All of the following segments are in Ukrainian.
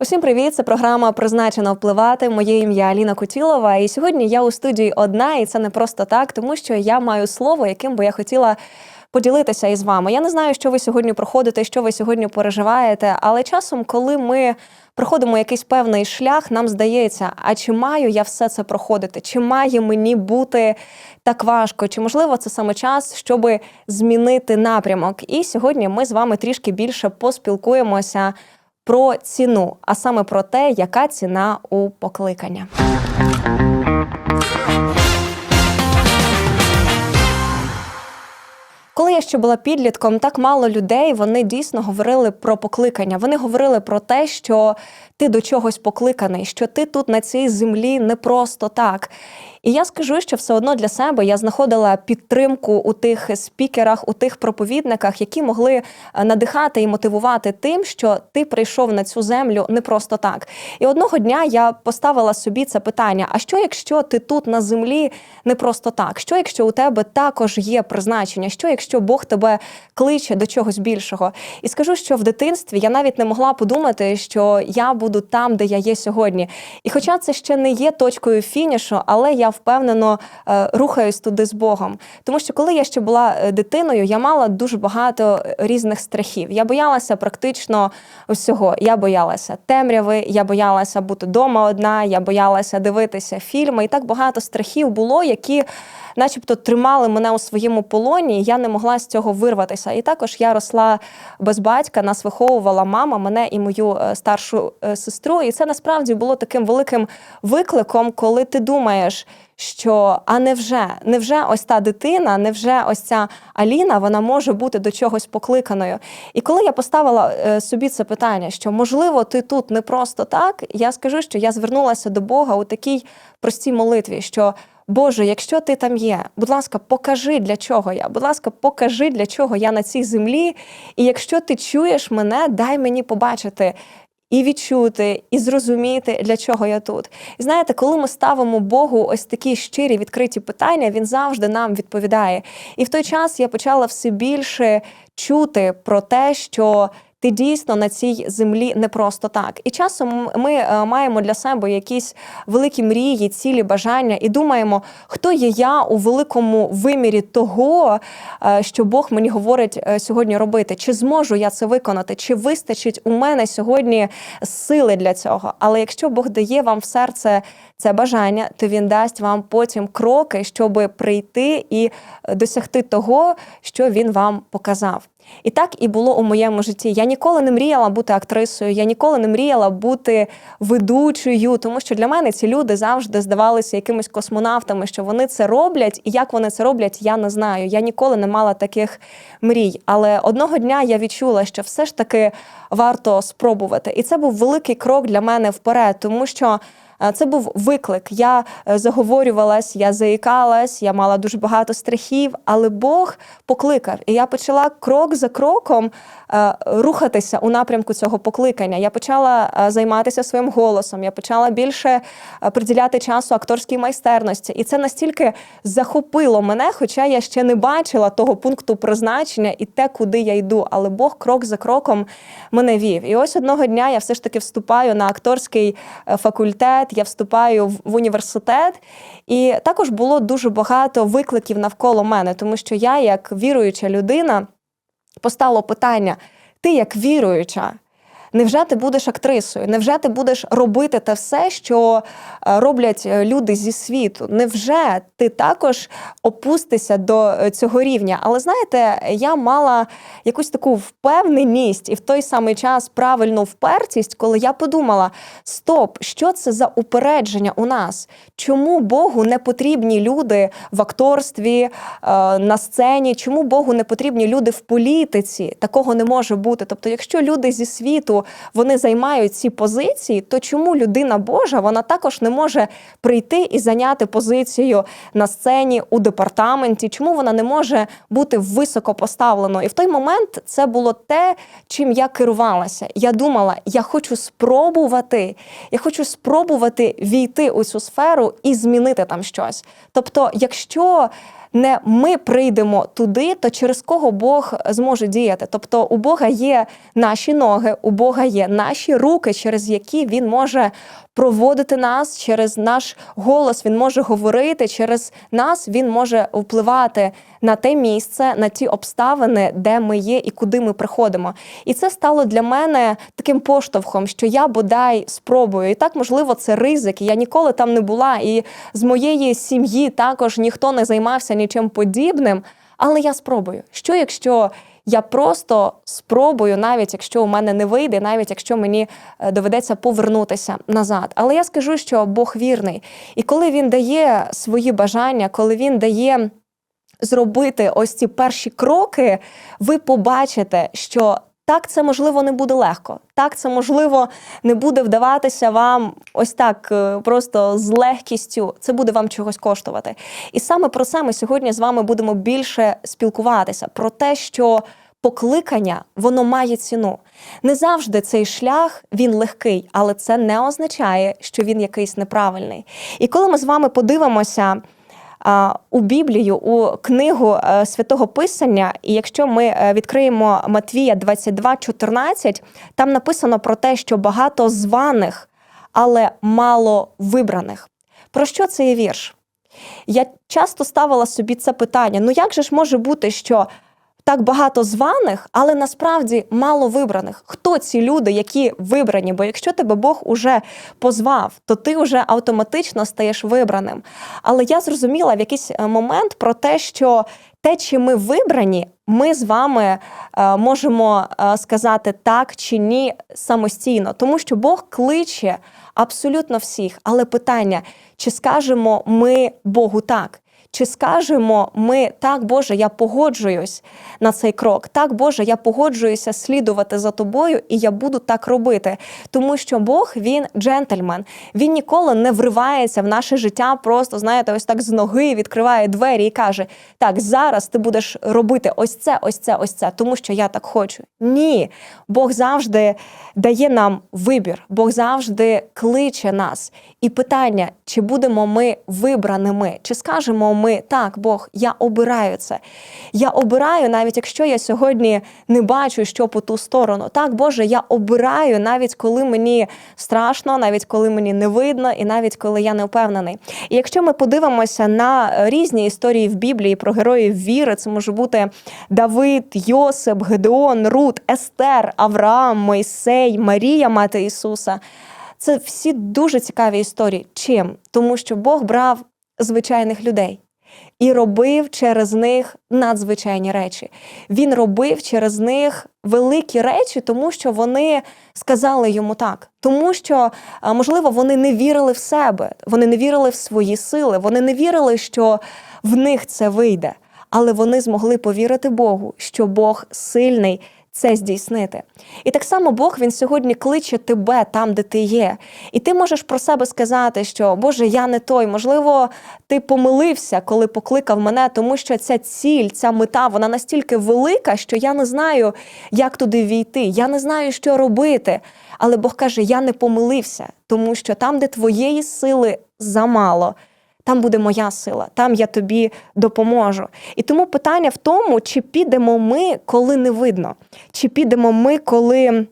Усім привіт! Це програма призначена впливати. Моє ім'я Аліна Кутілова. І сьогодні я у студії одна, і це не просто так, тому що я маю слово, яким би я хотіла поділитися із вами. Я не знаю, що ви сьогодні проходите, що ви сьогодні переживаєте, але часом, коли ми проходимо якийсь певний шлях, нам здається, а чи маю я все це проходити? Чи має мені бути так важко? Чи можливо це саме час, щоб змінити напрямок? І сьогодні ми з вами трішки більше поспілкуємося про ціну, а саме про те, яка ціна у покликання. Коли я ще була підлітком, так мало людей вони дійсно говорили про покликання. Вони говорили про те, що ти до чогось покликаний, що ти тут на цій землі не просто так. І я скажу, що все одно для себе я знаходила підтримку у тих спікерах, у тих проповідниках, які могли е, надихати і мотивувати тим, що ти прийшов на цю землю не просто так. І одного дня я поставила собі це питання: а що, якщо ти тут на землі не просто так? Що якщо у тебе також є призначення? Що якщо Бог тебе кличе до чогось більшого? І скажу, що в дитинстві я навіть не могла подумати, що я буду там, де я є сьогодні. І хоча це ще не є точкою фінішу, але я впевнено е, рухаюсь туди з Богом. Тому що коли я ще була е, дитиною, я мала дуже багато різних страхів. Я боялася практично всього. Я боялася темряви, я боялася бути вдома одна, я боялася дивитися фільми. І так багато страхів було, які. Начебто тримали мене у своєму полоні, і я не могла з цього вирватися. І також я росла без батька, нас виховувала мама, мене і мою е, старшу сестру. І це насправді було таким великим викликом, коли ти думаєш, що а невже, невже ось та дитина, невже ось ця Аліна, вона може бути до чогось покликаною? І коли я поставила е, собі це питання, що можливо ти тут не просто так, я скажу, що я звернулася до Бога у такій простій молитві, що Боже, якщо ти там є, будь ласка, покажи для чого я. Будь ласка, покажи для чого я на цій землі. І якщо ти чуєш мене, дай мені побачити, і відчути, і зрозуміти, для чого я тут. І знаєте, коли ми ставимо Богу ось такі щирі відкриті питання, він завжди нам відповідає. І в той час я почала все більше чути про те, що ти дійсно на цій землі не просто так. І часом ми е, маємо для себе якісь великі мрії, цілі бажання, і думаємо, хто є я у великому вимірі того, е, що Бог мені говорить е, сьогодні робити. Чи зможу я це виконати? Чи вистачить у мене сьогодні сили для цього? Але якщо Бог дає вам в серце це бажання, то він дасть вам потім кроки, щоб прийти і досягти того, що він вам показав. І так і було у моєму житті. Я ніколи не мріяла бути актрисою, я ніколи не мріяла бути ведучою, тому що для мене ці люди завжди здавалися якимись космонавтами, що вони це роблять, і як вони це роблять, я не знаю. Я ніколи не мала таких мрій. Але одного дня я відчула, що все ж таки варто спробувати. І це був великий крок для мене вперед, тому що. Це був виклик. Я е, заговорювалась, я заїкалась, я мала дуже багато страхів, але Бог покликав. І я почала крок за кроком е, рухатися у напрямку цього покликання. Я почала е, займатися своїм голосом, я почала більше приділяти часу акторській майстерності. І це настільки захопило мене, хоча я ще не бачила того пункту призначення і те, куди я йду. Але Бог крок за кроком мене вів. І ось одного дня я все ж таки вступаю на акторський факультет університет, я вступаю в університет, і також було дуже багато викликів навколо мене, тому що я, як віруюча людина, постало питання: ти як віруюча? Невже ти будеш актрисою? Невже ти будеш робити те все, що е, роблять е, люди зі світу? Невже ти також опустишся до е, цього рівня? Але знаєте, я мала якусь таку впевненість і в той самий час правильну впертість, коли я подумала: стоп, що це за упередження у нас? Чому Богу не потрібні люди в акторстві, на сцені? Чому Богу не потрібні люди в політиці? Такого не може бути. Тобто, якщо люди зі світу вони займають ці позиції, то чому людина Божа вона також не може прийти і зайняти позицію на сцені у департаменті? Чому вона не може бути високо поставленою? І в той момент це було те, чим я керувалася. Я думала, я хочу спробувати, я хочу спробувати війти у цю сферу і змінити там щось. Тобто, якщо не ми прийдемо туди, то через кого Бог зможе діяти. Тобто у Бога є наші ноги, у Бога є наші руки, через які Він може проводити нас, через наш голос Він може говорити, через нас Він може впливати на те місце, на ті обставини, де ми є і куди ми приходимо. І це стало для мене таким поштовхом, що я бодай спробую. І так, можливо, це ризик. Я ніколи там не була, і з моєї сім'ї також ніхто не займався нічим подібним. Але я спробую. Що якщо я просто спробую, навіть якщо у мене не вийде, навіть якщо мені е, доведеться повернутися назад. Але я скажу, що Бог вірний. І коли він дає свої бажання, коли він дає зробити ось ці перші кроки, ви побачите, що так це можливо не буде легко. Так, це можливо не буде вдаватися вам ось так е, просто з легкістю. Це буде вам чогось коштувати. І саме про це ми сьогодні з вами будемо більше спілкуватися: про те, що покликання воно має ціну. Не завжди цей шлях він легкий, але це не означає, що він якийсь неправильний. І коли ми з вами подивимося у Біблію, у книгу е, святого Писання, і якщо ми е, відкриємо Матвія 22,14, там написано про те, що багато званих, але мало вибраних. Про що цей вірш? Я часто ставила собі це питання: ну як же ж може бути, що так багато званих, але насправді мало вибраних. Хто ці люди, які вибрані? Бо якщо тебе Бог уже позвав, то ти вже автоматично стаєш вибраним. Але я зрозуміла в якийсь е, момент про те, що те, чи ми вибрані, ми з вами е, можемо е, сказати так чи ні самостійно, тому що Бог кличе абсолютно всіх. Але питання, чи скажемо ми Богу так? Чи скажемо ми так, Боже, я погоджуюсь на цей крок? Так, Боже, я погоджуюся слідувати за тобою, і я буду так робити. Тому що Бог він джентльмен, він ніколи не вривається в наше життя, просто знаєте, ось так з ноги відкриває двері і каже: Так, зараз ти будеш робити ось це, ось це, ось це, тому що я так хочу. Ні, Бог завжди дає нам вибір, Бог завжди кличе нас. І питання, чи будемо ми вибраними, чи скажемо ми так, Бог, я обираю це. Я обираю, навіть якщо я сьогодні не бачу, що по ту сторону. Так, Боже, я обираю, навіть коли мені страшно, навіть коли мені не видно, і навіть коли я не впевнений. І якщо ми подивимося на різні історії в Біблії про героїв віри, це може бути Давид, Йосип, Гедеон, Рут, Естер, Авраам, Мойсей, Марія, мати Ісуса. Це всі дуже цікаві історії. Чим? Тому що Бог брав звичайних людей і робив через них надзвичайні речі. Він робив через них великі речі, тому що вони сказали йому так. Тому що, можливо, вони не вірили в себе, вони не вірили в свої сили, вони не вірили, що в них це вийде. Але вони змогли повірити Богу, що Бог сильний це здійснити. І так само Бог він сьогодні кличе тебе там, де ти є. І ти можеш про себе сказати, що Боже, я не той. Можливо, ти помилився, коли покликав мене, тому що ця ціль, ця мета, вона настільки велика, що я не знаю, як туди війти. Я не знаю, що робити. Але Бог каже: я не помилився, тому що там, де твоєї сили замало там буде моя сила, там я тобі допоможу. І тому питання в тому, чи підемо ми, коли не видно, чи підемо ми, коли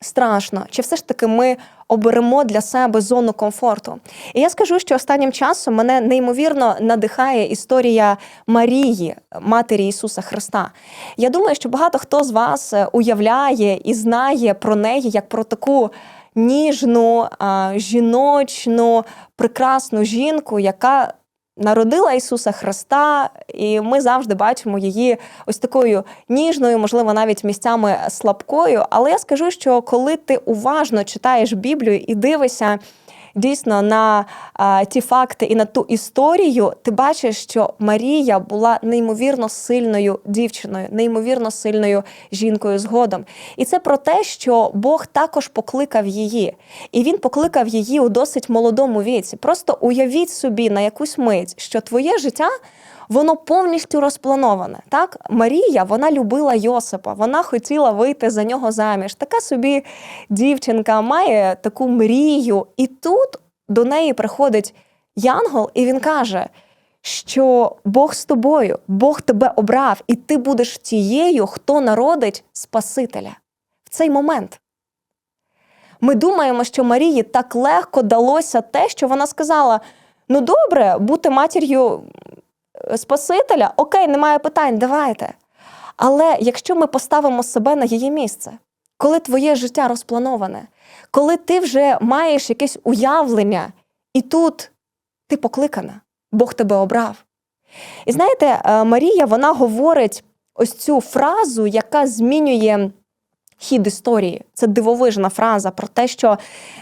страшно, чи все ж таки ми оберемо для себе зону комфорту. І я скажу, що останнім часом мене неймовірно надихає історія Марії, матері Ісуса Христа. Я думаю, що багато хто з вас е, уявляє і знає про неї як про таку ніжну, жіночну, прекрасну жінку, яка народила Ісуса Христа, і ми завжди бачимо її ось такою ніжною, можливо, навіть місцями слабкою. Але я скажу, що коли ти уважно читаєш Біблію і дивишся дійсно на а, ті факти і на ту історію, ти бачиш, що Марія була неймовірно сильною дівчиною, неймовірно сильною жінкою згодом. І це про те, що Бог також покликав її, і він покликав її у досить молодому віці. Просто уявіть собі на якусь мить, що твоє життя. Воно повністю розплановане. Так, Марія вона любила Йосипа, вона хотіла вийти за нього заміж. Така собі дівчинка має таку мрію, і тут до неї приходить Янгол, і він каже, що Бог з тобою, Бог тебе обрав, і ти будеш тією, хто народить Спасителя в цей момент. Ми думаємо, що Марії так легко далося те, що вона сказала: ну добре, бути матір'ю Спасителя, окей, немає питань, давайте. Але якщо ми поставимо себе на її місце, коли твоє життя розплановане, коли ти вже маєш якесь уявлення, і тут ти покликана, Бог тебе обрав. І знаєте, е, Марія вона говорить ось цю фразу, яка змінює хід історії. Це дивовижна фраза про те, що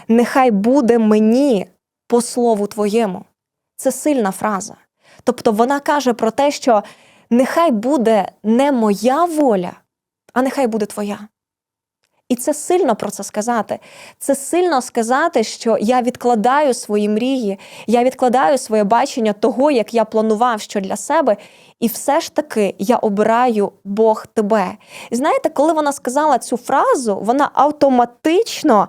нехай буде мені по слову твоєму. Це сильна фраза. Тобто вона каже про те, що нехай буде не моя воля, а нехай буде твоя. І це сильно про це сказати. Це сильно сказати, що я відкладаю свої мрії, я відкладаю своє бачення того, як я планував що для себе, і все ж таки я обираю Бог тебе. І знаєте, коли вона сказала цю фразу, вона автоматично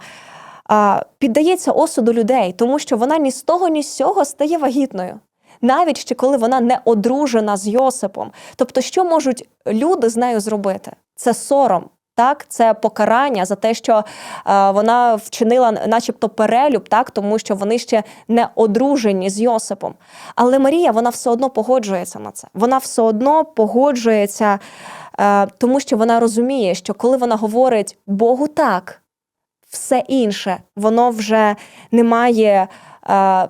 а, піддається осуду людей, тому що вона ні з того, ні з цього стає вагітною. Навіть ще коли вона не одружена з Йосипом. Тобто, що можуть люди з нею зробити? Це сором. Так, це покарання за те, що е, вона вчинила, начебто, перелюб, так тому що вони ще не одружені з Йосипом. Але Марія вона все одно погоджується на це. Вона все одно погоджується, е, тому що вона розуміє, що коли вона говорить Богу так, все інше, воно вже не має. Е,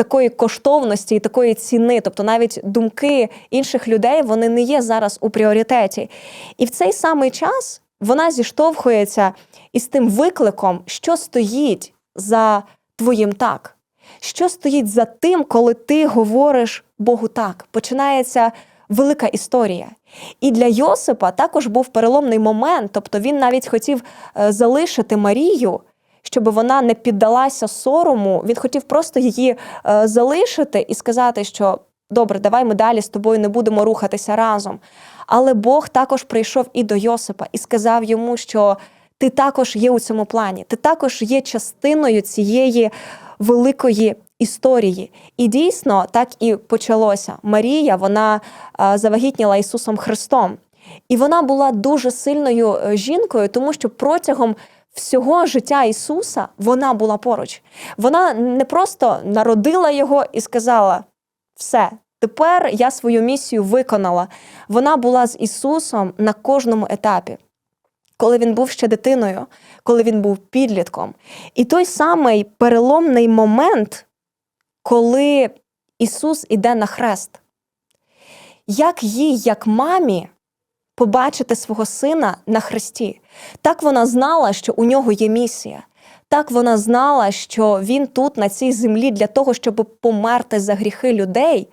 Такої коштовності і такої ціни, тобто навіть думки інших людей вони не є зараз у пріоритеті. І в цей самий час вона зіштовхується із тим викликом, що стоїть за твоїм так, що стоїть за тим, коли ти говориш Богу так. Починається велика історія. І для Йосипа також був переломний момент, тобто він навіть хотів е, залишити Марію. Щоб вона не піддалася сорому, він хотів просто її е, залишити і сказати, що добре, давай ми далі з тобою не будемо рухатися разом. Але Бог також прийшов і до Йосипа і сказав йому, що ти також є у цьому плані, ти також є частиною цієї великої історії. І дійсно так і почалося. Марія вона завагітніла Ісусом Христом. І вона була дуже сильною е, жінкою, тому що протягом всього життя Ісуса вона була поруч. Вона не просто народила його і сказала: все, Тепер я свою місію виконала. Вона була з Ісусом на кожному етапі, коли він був ще дитиною, коли він був підлітком. І той самий переломний момент, коли Ісус іде на хрест. Як їй, як мамі, побачити свого сина на хресті? Так вона знала, що у нього є місія. Так вона знала, що він тут, на цій землі, для того, щоб померти за гріхи людей.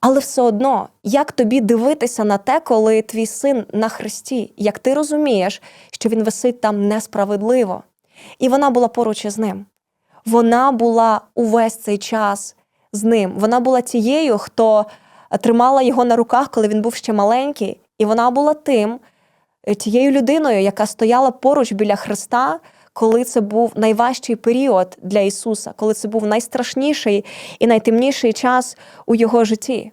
Але все одно, як тобі дивитися на те, коли твій син на хресті, як ти розумієш, що він висить там несправедливо, і вона була поруч із ним. Вона була увесь цей час з ним. Вона була тією, хто тримала його на руках, коли він був ще маленький, і вона була тим, е, тією людиною, яка стояла поруч біля Христа, коли це був найважчий період для Ісуса, коли це був найстрашніший і найтемніший час у його житті.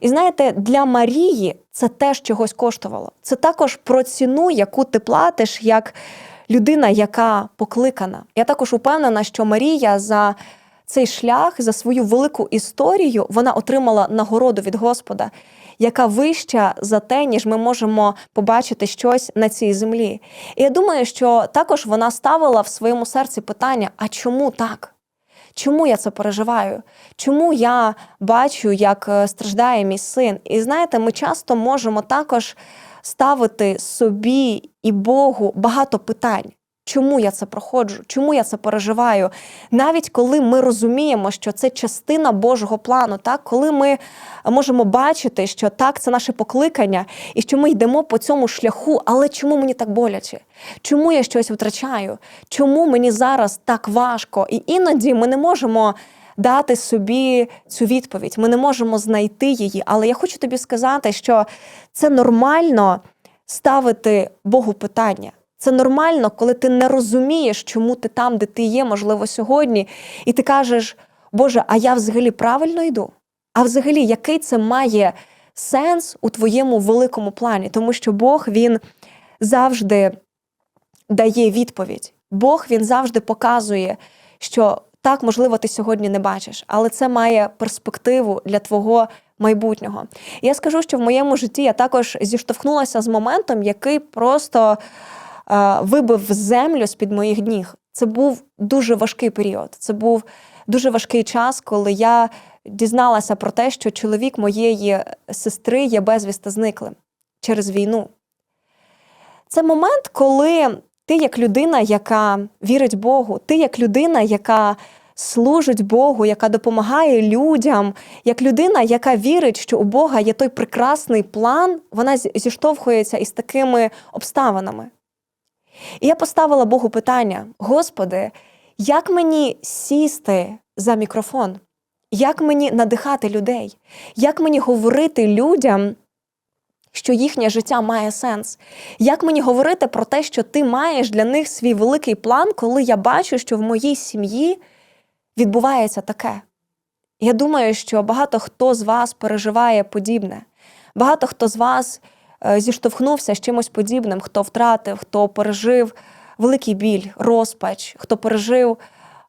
І знаєте, для Марії це теж чогось коштувало. Це також про ціну, яку ти платиш як людина, яка покликана. Я також упевнена, що Марія за цей шлях, за свою велику історію, вона отримала нагороду від Господа, яка вища за те, ніж ми можемо побачити щось на цій землі. І я думаю, що також вона ставила в своєму серці питання: а чому так? Чому я це переживаю? Чому я бачу, як е, страждає мій син? І знаєте, ми часто можемо також ставити собі і Богу багато питань. Чому я це проходжу? Чому я це переживаю? Навіть коли ми розуміємо, що це частина Божого плану, так коли ми можемо бачити, що так, це наше покликання, і що ми йдемо по цьому шляху, але чому мені так боляче? Чому я щось втрачаю? Чому мені зараз так важко? І іноді ми не можемо дати собі цю відповідь, ми не можемо знайти її. Але я хочу тобі сказати, що це нормально ставити Богу питання. Це нормально, коли ти не розумієш, чому ти там, де ти є, можливо, сьогодні, і ти кажеш, Боже, а я взагалі правильно йду? А взагалі, який це має сенс у твоєму великому плані? Тому що Бог він завжди дає відповідь. Бог він завжди показує, що так, можливо, ти сьогодні не бачиш, але це має перспективу для твого майбутнього. Я скажу, що в моєму житті я також зіштовхнулася з моментом, який просто вибив землю з-під моїх ніг. Це був дуже важкий період. Це був дуже важкий час, коли я дізналася про те, що чоловік моєї сестри є безвісти зниклим через війну. Це момент, коли ти, як людина, яка вірить Богу, ти як людина, яка служить Богу, яка допомагає людям, як людина, яка вірить, що у Бога є той прекрасний план, вона зіштовхується із такими обставинами. І я поставила Богу питання: Господи, як мені сісти за мікрофон? Як мені надихати людей? Як мені говорити людям, що їхнє життя має сенс? Як мені говорити про те, що ти маєш для них свій великий план, коли я бачу, що в моїй сім'ї відбувається таке? Я думаю, що багато хто з вас переживає подібне. Багато хто з вас зіштовхнувся з чимось подібним, хто втратив, хто пережив великий біль, розпач, хто пережив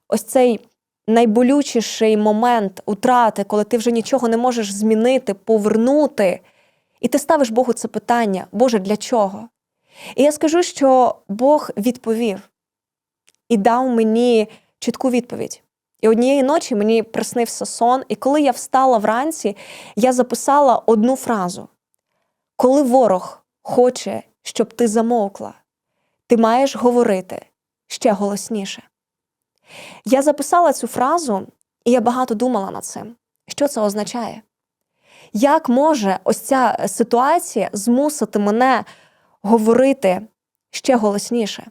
ось цей найболючіший момент утрати, коли ти вже нічого не можеш змінити, повернути. І ти ставиш Богу це питання, Боже, для чого? І я скажу, що Бог відповів і дав мені чітку відповідь. І однієї ночі мені приснився сон, і коли я встала вранці, я записала одну фразу: коли ворог хоче, щоб ти замовкла, ти маєш говорити ще голосніше. Я записала цю фразу, і я багато думала над цим. Що це означає? Як може ось ця ситуація змусити мене говорити ще голосніше?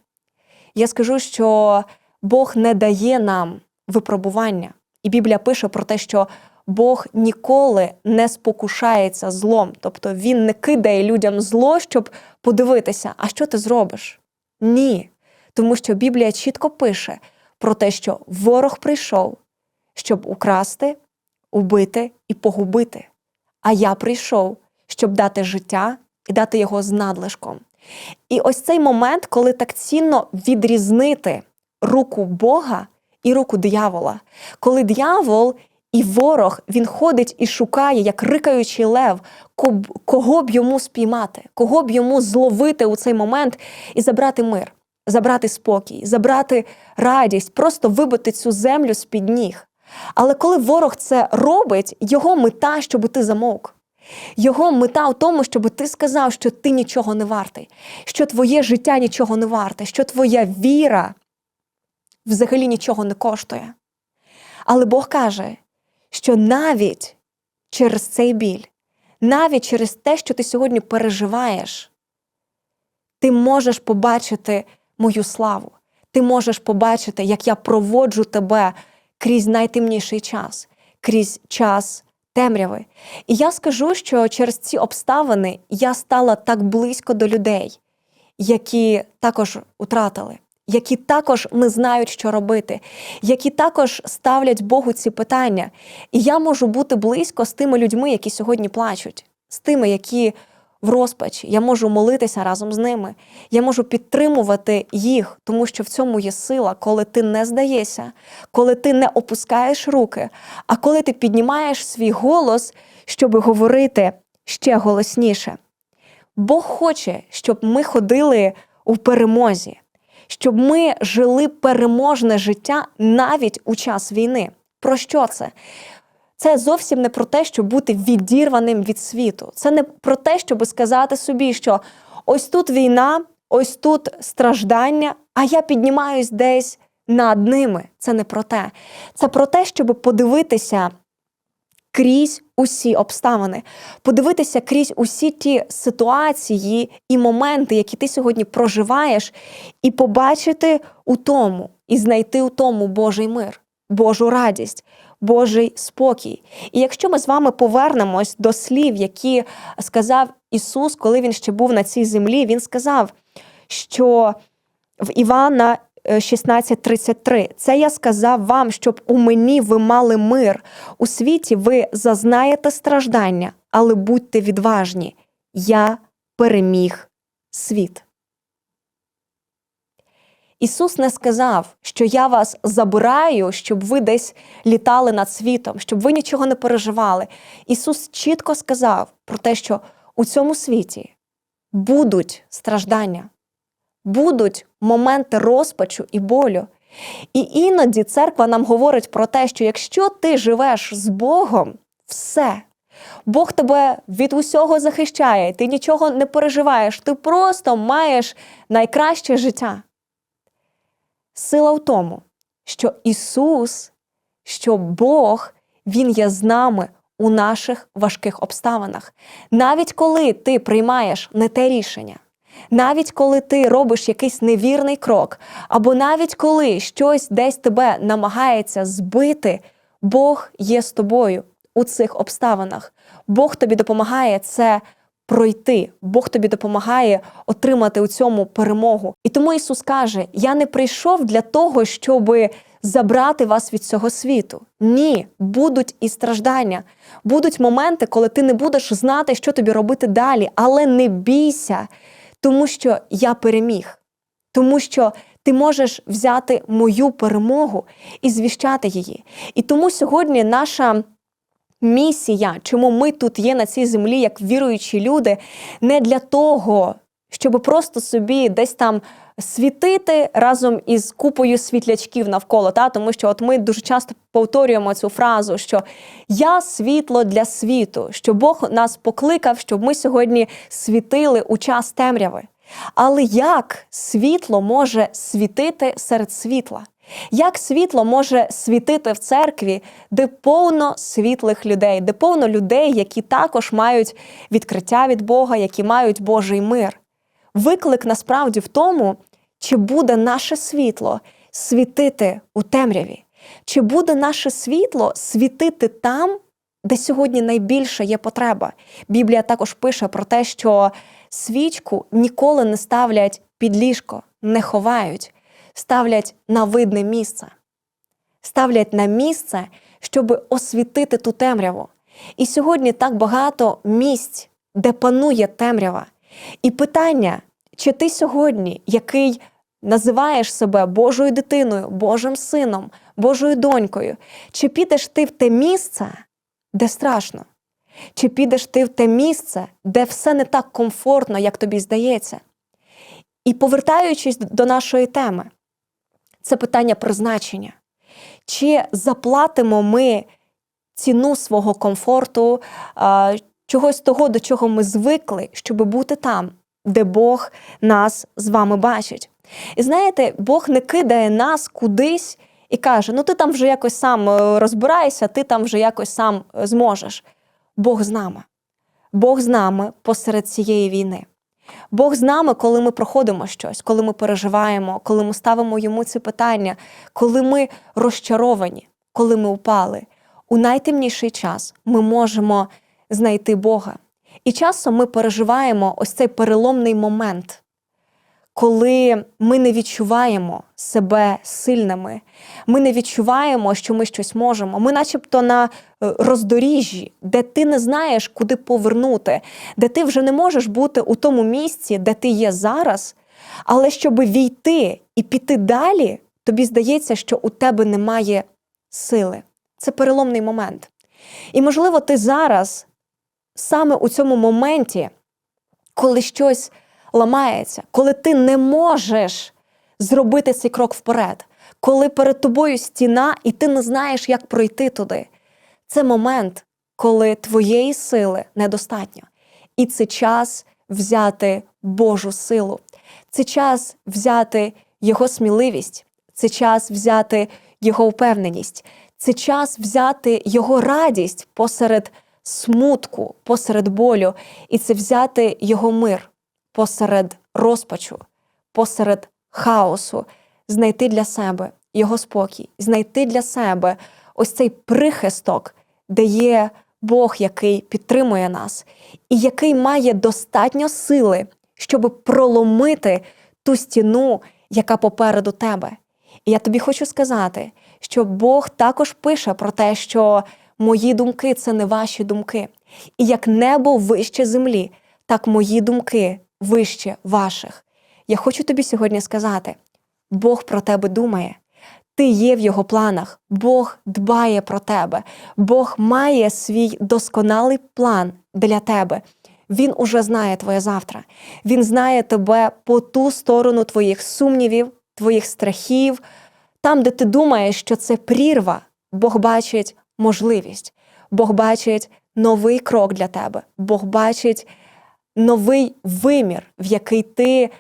Я скажу, що Бог не дає нам випробування. І Біблія пише про те, що Бог ніколи не спокушається злом, тобто Він не кидає людям зло, щоб подивитися, а що ти зробиш? Ні. Тому що Біблія чітко пише про те, що ворог прийшов, щоб украсти, убити і погубити. А я прийшов, щоб дати життя і дати його з надлишком. І ось цей момент, коли так цінно відрізнити руку Бога і руку диявола, коли диявол і ворог він ходить і шукає, як рикаючий лев, кого б йому спіймати, кого б йому зловити у цей момент і забрати мир, забрати спокій, забрати радість, просто вибити цю землю з під ніг. Але коли ворог це робить, його мета, щоб ти замовк. Його мета в тому, щоб ти сказав, що ти нічого не вартий, що твоє життя нічого не варте, що твоя віра взагалі нічого не коштує. Але Бог каже, що навіть через цей біль, навіть через те, що ти сьогодні переживаєш, ти можеш побачити мою славу. Ти можеш побачити, як я проводжу тебе крізь найтемніший час, крізь час темряви. І я скажу, що через ці обставини я стала так близько до людей, які також утратили які також не знають, що робити, які також ставлять Богу ці питання. І я можу бути близько з тими людьми, які сьогодні плачуть, з тими, які в розпачі. Я можу молитися разом з ними. Я можу підтримувати їх, тому що в цьому є сила, коли ти не здаєшся, коли ти не опускаєш руки, а коли ти піднімаєш свій голос, щоб говорити ще голосніше. Бог хоче, щоб ми ходили у перемозі щоб ми жили переможне життя навіть у час війни. Про що це? Це зовсім не про те, щоб бути відірваним від світу. Це не про те, щоб сказати собі, що ось тут війна, ось тут страждання, а я піднімаюсь десь над ними. Це не про те. Це про те, щоб подивитися крізь усі обставини, подивитися крізь усі ті ситуації і моменти, які ти сьогодні проживаєш, і побачити у тому, і знайти у тому Божий мир, Божу радість. Божий спокій. І якщо ми з вами повернемось до слів, які сказав Ісус, коли Він ще був на цій землі, Він сказав, що в Івана 16.33. Це я сказав вам, щоб у мені ви мали мир. У світі ви зазнаєте страждання, але будьте відважні. Я переміг світ. Ісус не сказав, що я вас забираю, щоб ви десь літали над світом, щоб ви нічого не переживали. Ісус чітко сказав про те, що у цьому світі будуть страждання, будуть моменти розпачу і болю. І іноді церква нам говорить про те, що якщо ти живеш з Богом, все. Бог тебе від усього захищає, ти нічого не переживаєш, ти просто маєш найкраще життя. Сила в тому, що Ісус, що Бог, Він є з нами у наших важких обставинах. Навіть коли ти приймаєш не те рішення, навіть коли ти робиш якийсь невірний крок, або навіть коли щось десь тебе намагається збити, Бог є з тобою у цих обставинах. Бог тобі допомагає це пройти. Бог тобі допомагає отримати у цьому перемогу. І тому Ісус каже: Я не прийшов для того, щоб забрати вас від цього світу. Ні, будуть і страждання. Будуть моменти, коли ти не будеш знати, що тобі робити далі, але не бійся, тому що я переміг. Тому що ти можеш взяти мою перемогу і звіщати її. І тому сьогодні наша місія, чому ми тут є на цій землі, як віруючі люди, не для того, щоб просто собі десь там світити разом із купою світлячків навколо. Та? Тому що от ми дуже часто повторюємо цю фразу, що я світло для світу, що Бог нас покликав, щоб ми сьогодні світили у час темряви. Але як світло може світити серед світла? Як світло може світити в церкві, де повно світлих людей, де повно людей, які також мають відкриття від Бога, які мають Божий мир? Виклик насправді в тому, чи буде наше світло світити у темряві, чи буде наше світло світити там, де сьогодні найбільше є потреба. Біблія також пише про те, що свічку ніколи не ставлять під ліжко, не ховають ставлять на видне місце, ставлять на місце, щоб освітити ту темряву. І сьогодні так багато місць, де панує темрява. І питання, чи ти сьогодні, який називаєш себе Божою дитиною, Божим сином, Божою донькою, чи підеш ти в те місце, де страшно? Чи підеш ти в те місце, де все не так комфортно, як тобі здається? І повертаючись до нашої теми, це питання призначення. Чи заплатимо ми ціну свого комфорту, чогось того, до чого ми звикли, щоб бути там, де Бог нас з вами бачить? І знаєте, Бог не кидає нас кудись і каже: ну ти там вже якось сам е, розбираєшся, ти там вже якось сам е, зможеш. Бог з нами. Бог з нами посеред цієї війни. Бог з нами, коли ми проходимо щось, коли ми переживаємо, коли ми ставимо йому ці питання, коли ми розчаровані, коли ми упали. У найтемніший час ми можемо знайти Бога. І часом ми переживаємо ось цей переломний момент, коли ми не відчуваємо себе сильними, ми не відчуваємо, що ми щось можемо. Ми, начебто, на е, роздоріжжі, де ти не знаєш, куди повернути, де ти вже не можеш бути у тому місці, де ти є зараз. Але щоб війти і піти далі, тобі здається, що у тебе немає сили. Це переломний момент. І, можливо, ти зараз саме у цьому моменті, коли щось ламається, коли ти не можеш зробити цей крок вперед, коли перед тобою стіна, і ти не знаєш, як пройти туди. Це момент, коли твоєї сили недостатньо. І це час взяти Божу силу, це час взяти Його сміливість, це час взяти Його впевненість, це час взяти Його радість посеред смутку, посеред болю, і це взяти Його мир посеред розпачу, посеред хаосу, знайти для себе його спокій, знайти для себе ось цей прихисток, де є Бог, який підтримує нас, і який має достатньо сили, щоб проломити ту стіну, яка попереду тебе. І я тобі хочу сказати, що Бог також пише про те, що мої думки це не ваші думки. І як небо вище землі, так мої думки вище ваших. Я хочу тобі сьогодні сказати: Бог про тебе думає. Ти є в його планах, Бог дбає про тебе, Бог має свій досконалий план для тебе. Він уже знає твоє завтра. Він знає тебе по ту сторону твоїх сумнівів, твоїх страхів. Там, де ти думаєш, що це прірва, Бог бачить можливість, Бог бачить новий крок для тебе, Бог бачить новий вимір, в який ти,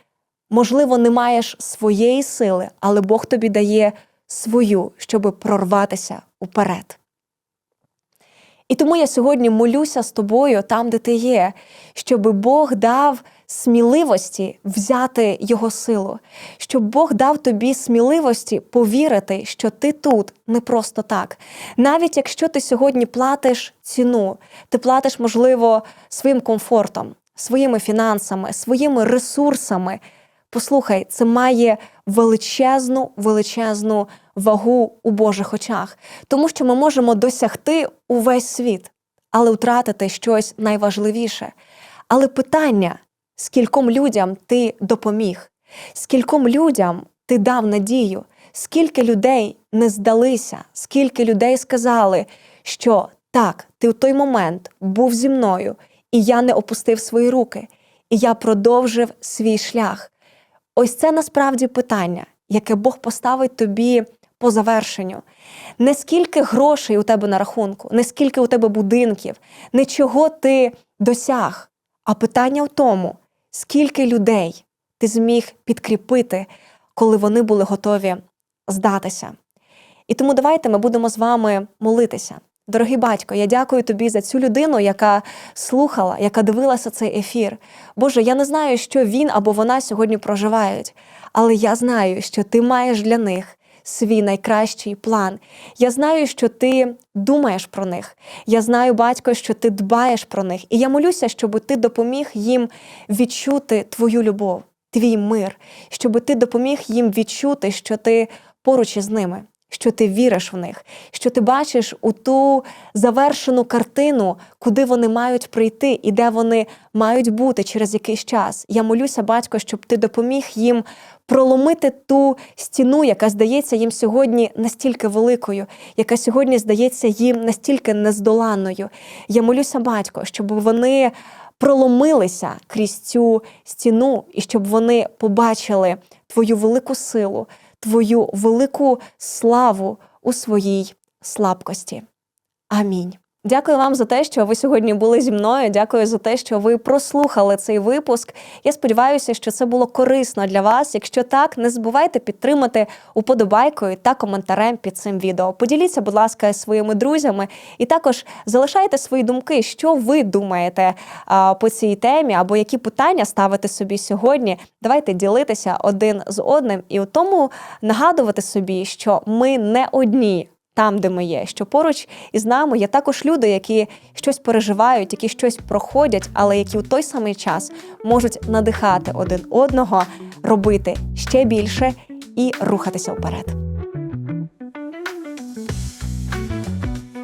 можливо, не маєш своєї сили, але Бог тобі дає свою, щоб прорватися уперед. І тому я сьогодні молюся з тобою там, де ти є, щоб Бог дав сміливості взяти його силу, щоб Бог дав тобі сміливості повірити, що ти тут не просто так. Навіть якщо ти сьогодні платиш ціну, ти платиш, можливо, своїм комфортом, своїми фінансами, своїми ресурсами. Послухай, це має величезну, величезну вагу у Божих очах, тому що ми можемо досягти увесь світ, але втратити щось найважливіше. Але питання, скільком людям ти допоміг, скільком людям ти дав надію, скільки людей не здалися, скільки людей сказали, що так, ти в той момент був зі мною, і я не опустив свої руки, і я продовжив свій шлях. Ось це насправді питання, яке Бог поставить тобі по завершенню. Не скільки грошей у тебе на рахунку, не скільки у тебе будинків, не чого ти досяг, а питання в тому, скільки людей ти зміг підкріпити, коли вони були готові здатися. І тому давайте ми будемо з вами молитися. Дорогий батько, я дякую тобі за цю людину, яка слухала, яка дивилася цей ефір. Боже, я не знаю, що він або вона сьогодні проживають, але я знаю, що ти маєш для них свій найкращий план. Я знаю, що ти думаєш про них. Я знаю, батько, що ти дбаєш про них. І я молюся, щоб ти допоміг їм відчути твою любов, твій мир, щоб ти допоміг їм відчути, що ти поруч із ними що ти віриш в них, що ти бачиш у ту завершену картину, куди вони мають прийти і де вони мають бути через якийсь час. Я молюся, батько, щоб ти допоміг їм проломити ту стіну, яка здається їм сьогодні настільки великою, яка сьогодні здається їм настільки нездоланною. Я молюся, батько, щоб вони. Проломилися крізь цю стіну, і щоб вони побачили твою велику силу, твою велику славу у своїй слабкості. Амінь. Дякую вам за те, що ви сьогодні були зі мною. Дякую за те, що ви прослухали цей випуск. Я сподіваюся, що це було корисно для вас. Якщо так, не забувайте підтримати уподобайкою та коментарем під цим відео. Поділіться, будь ласка, своїми друзями, і також залишайте свої думки, що ви думаєте а, по цій темі, або які питання ставите собі сьогодні. Давайте ділитися один з одним і у тому нагадувати собі, що ми не одні там, де ми є, що поруч із нами є також люди, які щось переживають, які щось проходять, але які у той самий час можуть надихати один одного, робити ще більше і рухатися вперед.